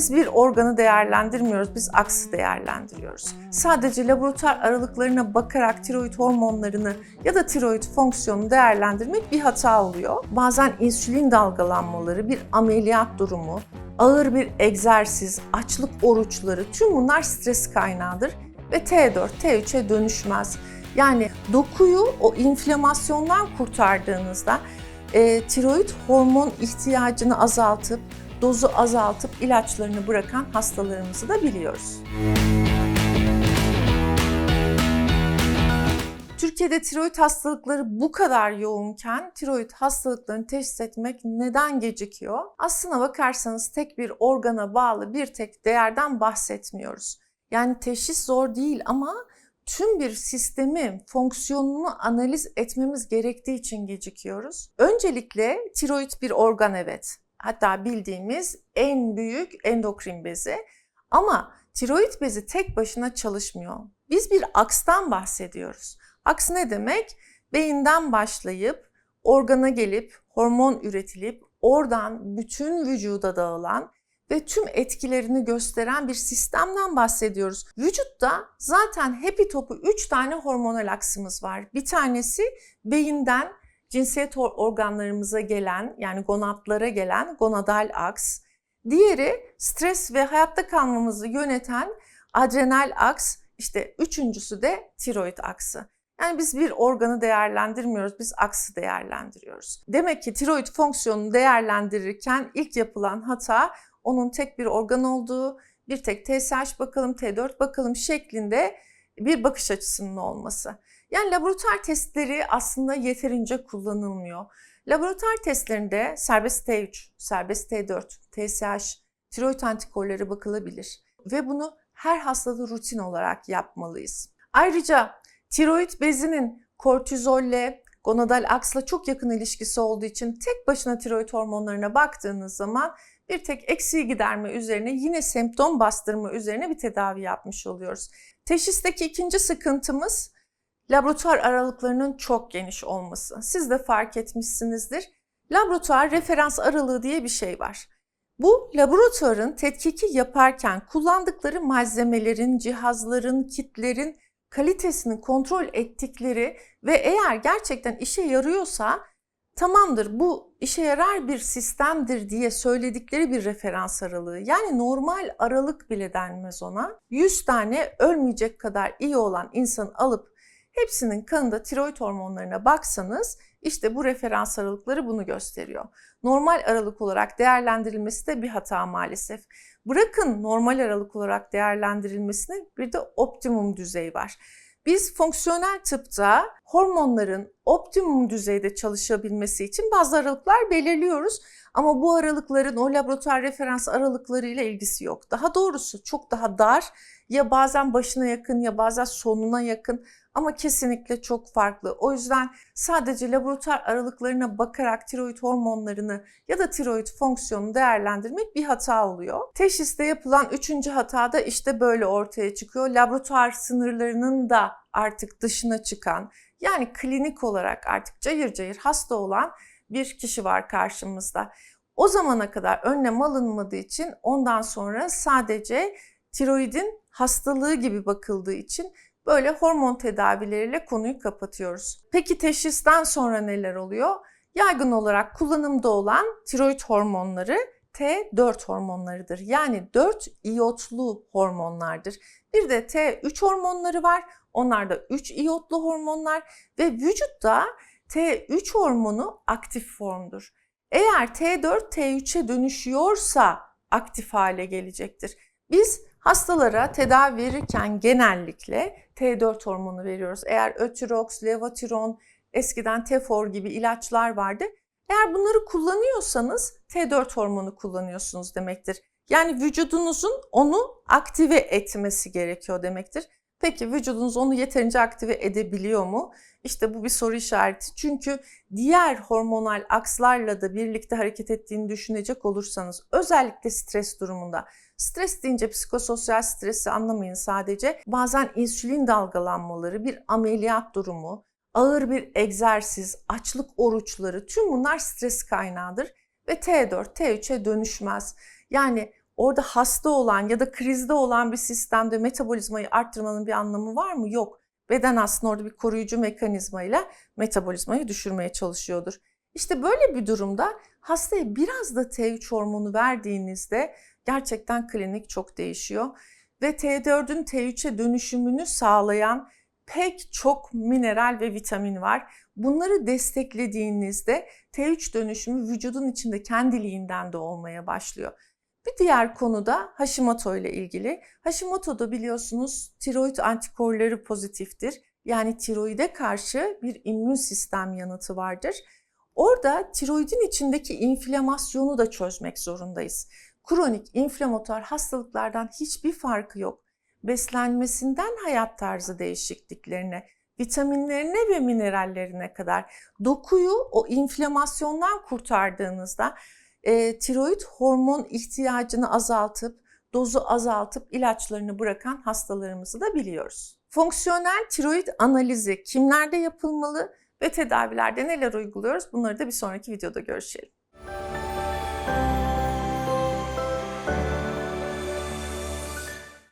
Biz bir organı değerlendirmiyoruz, biz aksı değerlendiriyoruz. Sadece laboratuvar aralıklarına bakarak tiroid hormonlarını ya da tiroid fonksiyonunu değerlendirmek bir hata oluyor. Bazen insülin dalgalanmaları, bir ameliyat durumu, ağır bir egzersiz, açlık oruçları tüm bunlar stres kaynağıdır ve T4, T3'e dönüşmez. Yani dokuyu o inflamasyondan kurtardığınızda e, tiroid hormon ihtiyacını azaltıp, dozu azaltıp ilaçlarını bırakan hastalarımızı da biliyoruz. Türkiye'de tiroid hastalıkları bu kadar yoğunken tiroid hastalıklarını teşhis etmek neden gecikiyor? Aslına bakarsanız tek bir organa bağlı bir tek değerden bahsetmiyoruz. Yani teşhis zor değil ama tüm bir sistemi, fonksiyonunu analiz etmemiz gerektiği için gecikiyoruz. Öncelikle tiroid bir organ evet. Hatta bildiğimiz en büyük endokrin bezi. Ama tiroid bezi tek başına çalışmıyor. Biz bir akstan bahsediyoruz. Aks ne demek? Beyinden başlayıp organa gelip hormon üretilip oradan bütün vücuda dağılan ve tüm etkilerini gösteren bir sistemden bahsediyoruz. Vücutta zaten happy topu 3 tane hormonal aksımız var. Bir tanesi beyinden cinsiyet organlarımıza gelen yani gonadlara gelen gonadal aks. Diğeri stres ve hayatta kalmamızı yöneten adrenal aks. İşte üçüncüsü de tiroid aksı. Yani biz bir organı değerlendirmiyoruz, biz aksı değerlendiriyoruz. Demek ki tiroid fonksiyonunu değerlendirirken ilk yapılan hata onun tek bir organ olduğu, bir tek TSH bakalım, T4 bakalım şeklinde bir bakış açısının olması. Yani laboratuvar testleri aslında yeterince kullanılmıyor. Laboratuvar testlerinde serbest T3, serbest T4, TSH, tiroid antikorları bakılabilir ve bunu her hastada rutin olarak yapmalıyız. Ayrıca tiroid bezinin kortizolle, gonadal aksla çok yakın ilişkisi olduğu için tek başına tiroid hormonlarına baktığınız zaman bir tek eksiği giderme üzerine yine semptom bastırma üzerine bir tedavi yapmış oluyoruz. Teşhisteki ikinci sıkıntımız laboratuvar aralıklarının çok geniş olması. Siz de fark etmişsinizdir. Laboratuvar referans aralığı diye bir şey var. Bu laboratuvarın tetkiki yaparken kullandıkları malzemelerin, cihazların, kitlerin kalitesini kontrol ettikleri ve eğer gerçekten işe yarıyorsa tamamdır bu işe yarar bir sistemdir diye söyledikleri bir referans aralığı. Yani normal aralık bile denmez ona. 100 tane ölmeyecek kadar iyi olan insan alıp hepsinin kanında tiroid hormonlarına baksanız işte bu referans aralıkları bunu gösteriyor. Normal aralık olarak değerlendirilmesi de bir hata maalesef. Bırakın normal aralık olarak değerlendirilmesini bir de optimum düzey var. Biz fonksiyonel tıpta hormonların optimum düzeyde çalışabilmesi için bazı aralıklar belirliyoruz. Ama bu aralıkların o laboratuvar referans aralıkları ile ilgisi yok. Daha doğrusu çok daha dar ya bazen başına yakın ya bazen sonuna yakın ama kesinlikle çok farklı. O yüzden sadece laboratuvar aralıklarına bakarak tiroid hormonlarını ya da tiroid fonksiyonunu değerlendirmek bir hata oluyor. Teşhiste yapılan üçüncü hata da işte böyle ortaya çıkıyor. Laboratuvar sınırlarının da artık dışına çıkan yani klinik olarak artık cayır cayır hasta olan bir kişi var karşımızda. O zamana kadar önlem alınmadığı için ondan sonra sadece tiroidin hastalığı gibi bakıldığı için böyle hormon tedavileriyle konuyu kapatıyoruz. Peki teşhisten sonra neler oluyor? Yaygın olarak kullanımda olan tiroid hormonları T4 hormonlarıdır. Yani 4 iyotlu hormonlardır. Bir de T3 hormonları var. Onlar da 3 iyotlu hormonlar ve vücutta T3 hormonu aktif formdur. Eğer T4 T3'e dönüşüyorsa aktif hale gelecektir. Biz hastalara tedavi verirken genellikle T4 hormonu veriyoruz. Eğer Ötirox, Levotiron, eskiden Tefor gibi ilaçlar vardı. Eğer bunları kullanıyorsanız T4 hormonu kullanıyorsunuz demektir. Yani vücudunuzun onu aktive etmesi gerekiyor demektir. Peki vücudunuz onu yeterince aktive edebiliyor mu? İşte bu bir soru işareti. Çünkü diğer hormonal akslarla da birlikte hareket ettiğini düşünecek olursanız özellikle stres durumunda Stres deyince psikososyal stresi anlamayın sadece. Bazen insülin dalgalanmaları, bir ameliyat durumu, ağır bir egzersiz, açlık oruçları tüm bunlar stres kaynağıdır ve T4, T3'e dönüşmez. Yani orada hasta olan ya da krizde olan bir sistemde metabolizmayı arttırmanın bir anlamı var mı? Yok. Beden aslında orada bir koruyucu mekanizmayla metabolizmayı düşürmeye çalışıyordur. İşte böyle bir durumda hastaya biraz da T3 hormonu verdiğinizde gerçekten klinik çok değişiyor. Ve T4'ün T3'e dönüşümünü sağlayan pek çok mineral ve vitamin var. Bunları desteklediğinizde T3 dönüşümü vücudun içinde kendiliğinden de olmaya başlıyor. Bir diğer konu da Hashimoto ile ilgili. Hashimoto'da biliyorsunuz tiroid antikorları pozitiftir. Yani tiroide karşı bir immün sistem yanıtı vardır. Orada tiroidin içindeki inflamasyonu da çözmek zorundayız. Kronik inflamatuar hastalıklardan hiçbir farkı yok. Beslenmesinden hayat tarzı değişikliklerine, vitaminlerine ve minerallerine kadar dokuyu o inflamasyondan kurtardığınızda e, tiroid hormon ihtiyacını azaltıp, dozu azaltıp ilaçlarını bırakan hastalarımızı da biliyoruz. Fonksiyonel tiroid analizi kimlerde yapılmalı ve tedavilerde neler uyguluyoruz? Bunları da bir sonraki videoda görüşelim.